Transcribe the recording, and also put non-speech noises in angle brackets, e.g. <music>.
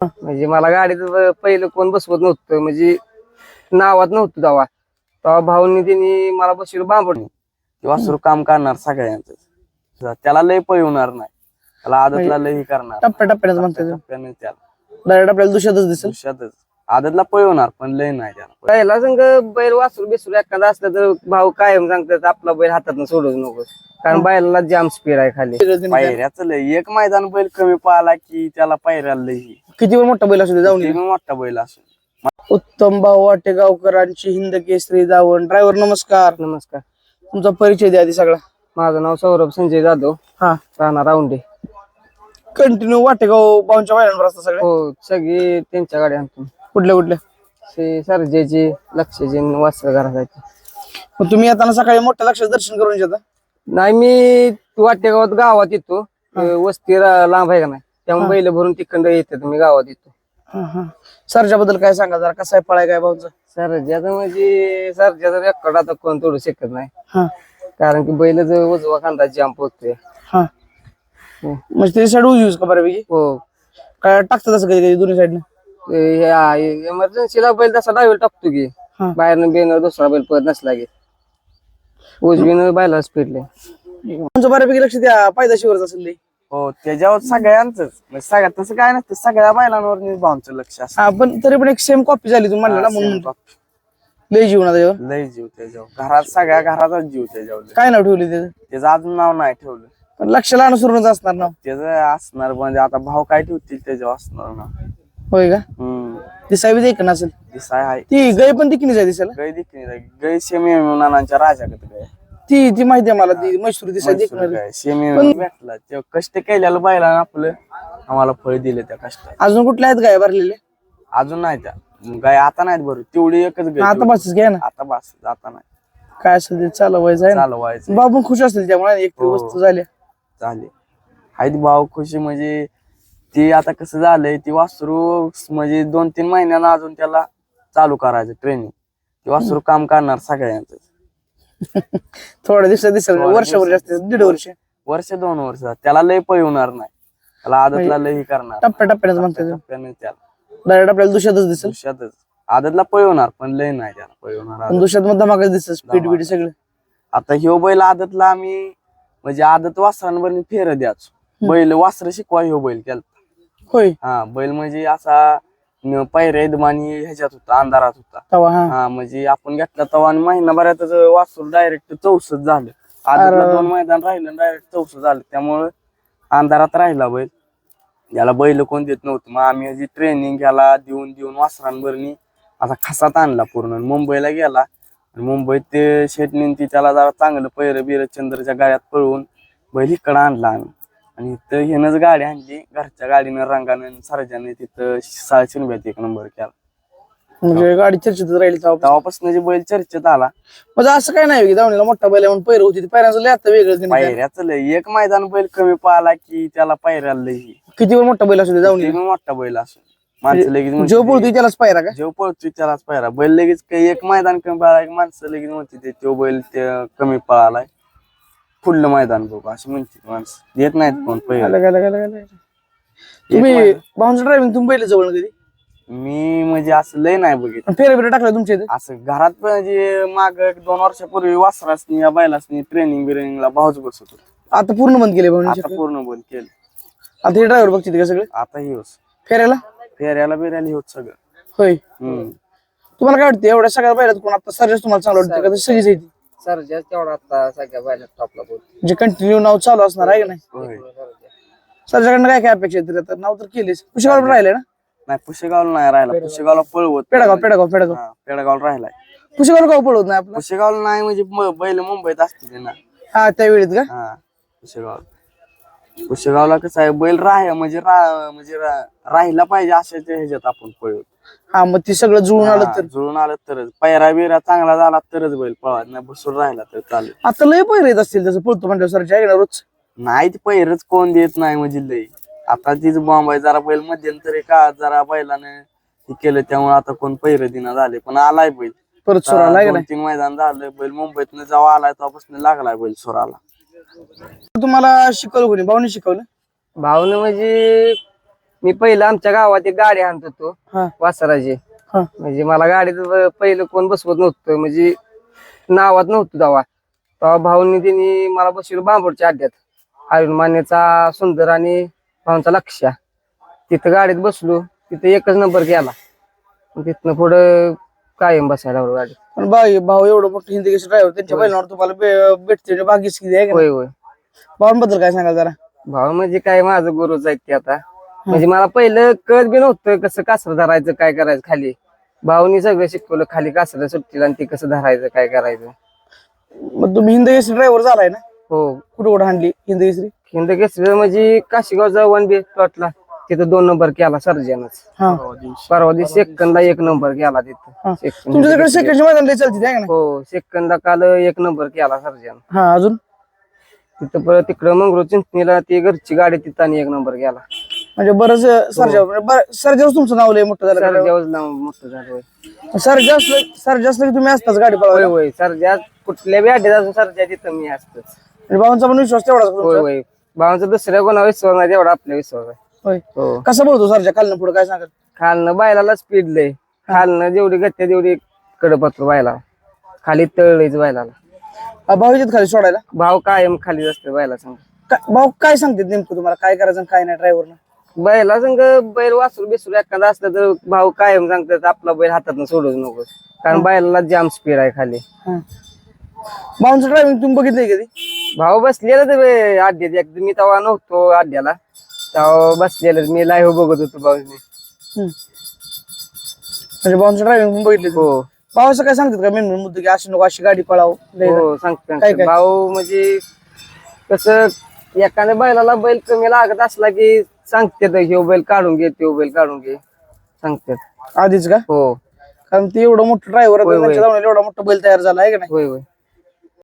म्हणजे मला गाडीत पहिलं कोण बसवत नव्हतं म्हणजे नावात नव्हतं तेव्हा. तेव्हा भाऊनी त्यांनी मला बसवलं बांबड. वासरू काम करणार सगळ्यांचं त्याला लय पळवणार नाही. त्याला आदतला लय हे करणार. टप्प्या टप्प्याने त्याला. डायरेक्ट आपल्याला दुसऱ्यातच दिसेल. आदतला पळवणार पण लय नाही त्याला पहिला संघ बैल वासरू बिसरू एखादा असलं तर भाऊ कायम सांगतात आपला बैल हातात सोडूच नको कारण बैलाला जाम स्पीड आहे खाली. पायऱ्याच लय एक मैदान बैल कमी पळाला की त्याला पायऱ्याला लय. किती मोठा बैल असू दे जाऊन मोठा बैल असून उत्तम भाऊ वाटेगावकरांची हिंद केसरी जावण. ड्रायव्हर नमस्कार. नमस्कार. तुमचा परिचय द्या आधी सगळा. माझं नाव सौरभ संजय जाधव. हा. राहणार राऊंडे कंटिन्यू वाटेगाव बाऊनच्या बाहेर असतात सगळे. हो सगळी त्यांच्या गाडी आणतो कुठल्या कुठल्या से सर्जेची लक्षची वास्त्र घरासाठी मग तुम्ही येताना सकाळी मोठ्या लक्षात दर्शन करून येता नाही मी वाटेगावात गावात येतो. अं, वस्ती रा- लांब आहे का नाही? त्यामुळे बैल भरून तिकडं येते मी गावात येतो. सरच्या बद्दल काय सांगा जरा? कसा आहे पळाय काय भाऊचा? सरजाचं म्हणजे सरजाचं रेकॉर्ड आता कोण तोडू शकत नाही. हा. कारण की बैल जर उजवा खांदा जाम पोचतोय हा. म्हणजे ते साईड यूज का बऱ्यापैकी? हो. काय टाकतात असं कधी कधी दोन्ही साईडने इमर्जन्सीला बैल तसा डावीला टाकतो की. हा. बाहेरनं बेन दुसरा बैल पळत नसला की. उजवीनं बैला स्पीडले. तुमचं बऱ्यापैकी लक्ष त्या पायदाशीवरच असेल. हो त्याच्यावर सगळ्यांच सगळ्यात तसं काय नसतं सगळ्या बैलांवर भाऊंचं लक्ष असतं. हा पण तरी पण एक सेम कॉपी झाली तुम्ही म्हणलं ना म्हणून म्हणतो. लई जीवन आता त्याच्यावर. लय जीव त्याच्यावर. घरात सगळ्या घराचाच जीव त्याच्यावर. लय. काय नाव ठेवले त्याचं? त्याचं अजून नाव नाही ठेवलं. पण लक्ष लहान सुरूनच असणार ना त्याचं असणार म्हणजे आता भाव काय ठेवतील त्याच्यावर असणार ना होय का? हम्म. दिसाय बी देख नसेल दिसाय आहे. ती गय पण ती किनी दिसायला. गै देखील गै शेमी नानांच्या राजागत गय ती ती माहिती आहे मला ती मैसूर दिसाय देखणार शेमी भेटला. ते कष्ट केलेलं बैला आपलं आम्हाला फळ दिले त्या कष्टात. अजून कुठल्या आहेत गाय भरलेले अजून नाही त्या. गाय आता नाहीत बरं तेवढी एकच गाय आता. बसच घ्या ना. आता बस आता नाही. काय असेल ते चालवायचं आहे चालवायचं बाबा पण खुश असतील त्यामुळे एक हो. वस्तू झाल्या. झाले. आहेत भाऊ खुशी म्हणजे ती आता कसं झालंय ती वासरू म्हणजे दोन तीन महिन्यानं अजून त्याला चालू करायचं ट्रेनिंग ती वासरू काम करणार सगळ्यांचं <laughs> थोड्या दिवसात दिसेल थोड्या वर्षभर जास्त दीड वर्ष. वर्ष दोन वर्ष. त्याला लय पळवणार नाही. त्याला आदतला लय हे करणार. टप्प्या टप्प्याने म्हणतात टप्प्याने त्याला. डायरेक्ट आपल्याला दुसऱ्यातच दिसेल. दुष्यातच. आदतला पळवणार पण लय नाही त्याला पळवणार पण दुसऱ्यात मग धमाका दिसेल स्पीड. बीड सगळं. आता ह्यो बैल आदतला आम्ही म्हणजे आदत वासरांवर फेर द्याच बैल वासर शिकवा ह्यो बैल केला होय. हा बैल म्हणजे असा न- पायऱ्या ह्याच्यात होता अंधारात होता. तवा हा. हा म्हणजे आपण घेतला तेव्हा आणि महिनाभरातच वासरू डायरेक्ट चौसष्ट झालं. आदतला दोन मैदान राहिलं डायरेक्ट चौसष्ट झालं. त्यामुळं अंधारात राहिला बैल. याला बैल कोण देत नव्हतं. मग आम्ही जी ट्रेनिंग याला देऊन देऊन वासरांवरनी असा खसात आणला पूर्ण. आणि मुंबईला गेला. आणि मुंबईत ते ती त्याला जरा चांगलं पैर बिर चंद्रच्या गाड्यात पळवून बैल इकडं आणला आम्ही. आणि इथं ह्यानंच गाडी आणली. घरच्या गाडीनं रंगानं सरजाने तिथं साडे शिनब्यात एक नंबर केला. म्हणजे गाडी चर्चेतच राहिली तेव्हा तेव्हापासून? जे बैल चर्चेत आला. म्हणजे असं काय नाही की दावणीला मोठा बैल आहे म्हणून पैर होती पैराचं लय आता वेगळं. पायऱ्याच लय. एक मैदान बैल कमी पळाला की त्याला पायऱ्याला लय. किती वर मोठा बैल असू दे बी मोठा बैल असो माणसं लगेच म्हणते जो ते- बोलतोय त्यालाच पायरा का? जेव पळतोय त्यालाच पायरा. बैल लगेच काही एक मैदान कमी पळाला की माणसं लगेच म्हणते ते तो बैल ते कमी पळालाय. फुडलं मैदान बघू अशी म्हणते माणसं. देत नाहीत कोण पहिलं. आलं. तुम्ही भाऊंचं ड्रायव्हिंग तुम्ही बैल जवळ कधी? मी म्हणजे असं लय नाही बघित फेरे बिरे टाकलं तुमच्या इथे? असं घरात म्हणजे माग एक दोन वर्षापूर्वी वासरासनी या बैलासनी ट्रेनिंग बिरेनिंगला भाऊच बसत होतो. आता पूर्ण बंद केले आता पूर्ण बंद केलं. आता हे ड्रायव्हर बघते का सगळे? आता हे होस फेऱ्याला? फेऱ्याला बिर्याला होत सगळं. होय. हम्म. तुम्हाला काय वाटतं एवढ्या सगळ्या बैलात कोण आता सर्जस तुम्हाला चांगलं वाटतं का? सगळीच येते सरजा तेवढा आता सगळ्या टॉपला बोल म्हणजे कंटिन्यू नाव चालू असणार आहे का नाही? होय. सरच्याकडनं काय काय अपेक्षा तर नाव तर केलीच. पुष्कळ राहिले ना? नाही पुशेगावला नाही राहिला. पुशेगावला पळवत. पेडगाव पेडगाव पेडगाव. हा, पेडगावला राहिलाय. पुष्कळ गाव पळवत नाही आपलं? पुशेगावला नाही म्हणजे म- बैल मुंबईत असते ना. हा त्या वेळेत का? हा पुशेगाव पुशेगावला कसं आहे. बैल राह म्हणजे रा म्हणजे रा- राहिला पाहिजे अशाच्या ह्याच्यात आपण पळवत हा मग ती सगळं जुळून आलं तर? जुळून आलं तरच. पैरा बिरा चांगला झाला तरच बैल पळवा नाही बसून राहिला तर चालेल. आता लय पैर येत असतील तसं पळतो म्हणजे का रोज. नाही ते पैरच कोण देत नाही म्हणजे लय. आता तीच बॉम्ब आहे जरा बैल मध्यंतरी का जरा बैलानं हे केलं त्यामुळे आता कोण पैर दिना झाले. पण आलाय बैल. परत का दोन तीन मैदान झालं बैल मुंबईतनं जेव्हा आलाय तेव्हापासून लागलाय बैल सोराला. तुम्हाला शिकवलं कोणी? भाऊनी शिकवलं? भावनं म्हणजे मी पहिलं आमच्या गावात एक गाडी आणत होतो हा. वासराची. हा. म्हणजे मला गाडीत ब- पहिलं कोण बसवत नव्हतं म्हणजे नावात नव्हतं तेव्हा. तेव्हा भाऊनी त्यांनी मला बसवलं बांबूडच्या अड्ड्यात मानेचा सुंदर आणि भाऊंचा लक्ष्या. तिथं गाडीत बसलो तिथं एकच नंबर गेला. मग तिथनं पुढं कायम बसायला लागलो गाडीत. पण बाई भाऊ एवढं मोठं हिंदी केस ड्रायव्हर त्यांच्या बैलांवर तुम्हाला बे- भेटते भाग्यच किती आहे का होय होय. भावांबद्दल काय सांगाल जरा? भाऊ म्हणजे काय माझं गुरुच आहेत ते आता. म्हणजे मला पहिलं कळत बी नव्हतं कसं कासरं धरायचं काय करायचं खाली. भाऊनी सगळं शिकवलं खाली कासरं सुट्टीला आणि ते कसं धरायचं काय करायचं. मग तुम्ही हिंदी केस ड्रायव्हर झालाय ना? हो. कुठं कुठं हाणली हिंदी केसरी? खिंद केसरी म्हणजे काशीगावचा वन बी प्लॉटला तिथं दोन नंबर केला सर्जनच. हा. परवा दिवशी. सेकंदला एक नंबर केला हा. तिथं सेकंद तुमच्याकडे मैदान लय चालते आहे का नाही? हो सेकंदा काल एक नंबर केला सर्जन. हा अजून? तिथं परत तिकडं मंगळूर चिंचणीला ती घरची गाडी तिथं आणि एक नंबर गेला म्हणजे बरंच सरजा सरजाच तुमचं नाव लय मोठं झालं सरजावच नाव मोठं झालं होय. सरजा असलं सरजा असलं की तुम्ही असताच गाडी होय पळवायला? होय सरजा कुठल्या बी अड्ड्यात असो सरजा तिथं मी असतच. म्हणजे भावांचा पण विश्वास तेवढाच होय? होय. भावांचा दुसऱ्या कोणा विश्वास नाही तेवढा आपला विश्वास आहे. होय. हो. कसं बोलतो सरजा? खालनं पुढे काय सांगत खालनं बायलाला स्पीड लय खालनं जेवढी गत्या तेवढी कडपत्र बायला. खाली तळलीच बायलाला. हा, भाऊ येतात खाली सोडायला? भाव कायम खाली असते बायला संग. भाऊ काय सांगतात नेमकं तुम्हाला? काय करायचं आणि काय नाही ड्रायव्हरनं बैला संग बैल वासरू बिसरू एखादा असलं तर भाऊ कायम सांगतात आपला बैल हातात सोडूच नको. कारण बैलाला जाम स्पीड आहे खाली. भाऊंचं ड्रायव्हिंग तुम्ही बघितलंय कधी? भाऊ बसलेला ते अड्ड्यात एकदा मी तेव्हा नव्हतो अड्ड्याला तेव्हा बसलेलं मी लाईव्ह बघत होतो भाऊनी हम्म. म्हणजे भाऊंचं ड्रायव्हिंग बघितलं हो. भाऊ असं काय सांगतात का मेन मुद्दे की अशी नको अशी गाडी पळाव? हो सांगते काय सांगते. काय? भाऊ म्हणजे कसं एखाद्या बैलाला बैल कमी लागत असला की सांगते ह्यो बैल काढून घे त्यो बैल काढून घे. सांगतात. आधीच का? हो. कारण ते एवढं मोठं ड्रायव्हर होय, होय. एवढा मोठा बैल तयार झाला आहे का नाही? होय होय.